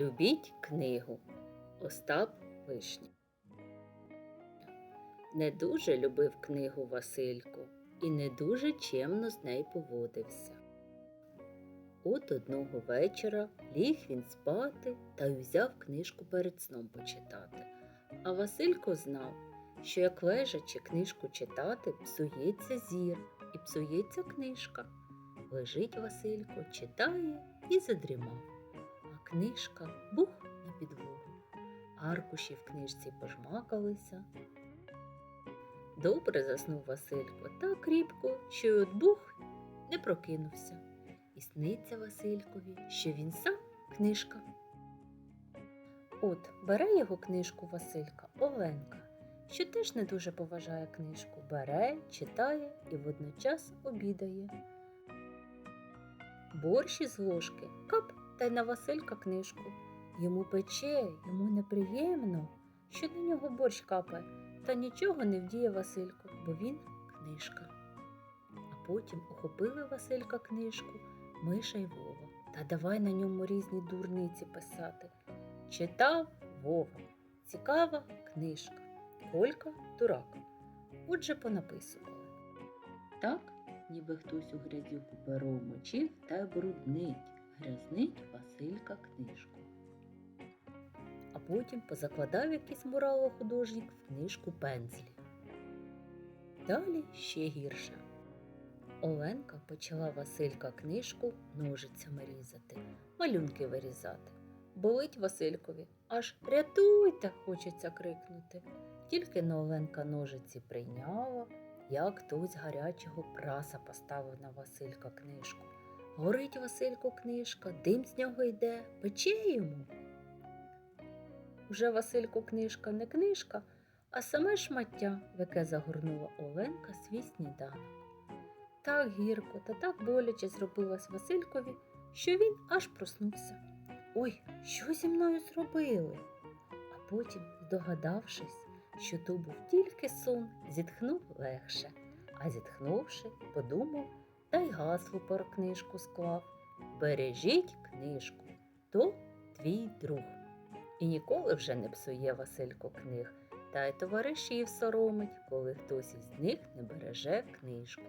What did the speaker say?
Любіть книгу Остап Вишня. Не дуже любив книгу Василько і не дуже чемно з нею поводився. От одного вечора ліг він спати та й взяв книжку перед сном почитати. А Василько знав, що як лежачи книжку читати, псується зір і псується книжка. Лежить Василько, читає і задрімав. Книжка бух на підлогу. Аркуші в книжці пожмакалися. Добре заснув Василько так кріпко, що й от бух не прокинувся. І сниться Василькові, що він сам книжка. От бере його книжку Василька Оленка, що теж не дуже поважає книжку, бере, читає і водночас обідає. Борщ із ложки, кап та й на Василька книжку. Йому пече, йому неприємно, що на нього борщ капає, та нічого не вдіє Васильку, бо він книжка. А потім ухопили Василька книжку, Миша й Вова, та давай на ньому різні дурниці писати. Читав Вова, цікава книжка, Колька дурак. Отже, понаписували. Так, ніби хтось у грязюку перо мочив та бруднить, грязнить Василька книжку. А потім позакладав якийсь мурало-художник в книжку пензлі. Далі ще гірше. Оленка почала Василька книжку ножицями різати, малюнки вирізати. Болить Василькові, аж рятуйте, хочеться крикнути. Тільки но Оленка ножиці прийняла, як хтось гарячого праса поставив на Василька книжку. Горить Василько книжка, дим з нього йде, пече йому. Уже Василько книжка не книжка, а саме шмаття, в яке загорнула Оленка свій сніданок. Так гірко та так боляче зробилось Василькові, що він аж проснувся. Ой, що зі мною зробили? А потім, здогадавшись, що то був тільки сон, зітхнув легше, а зітхнувши, подумав та й гасло про книжку склав. Бережіть книжку, то твій друг. І ніколи вже не псує Василько книг, та й товаришів соромить, коли хтось із них не береже книжку.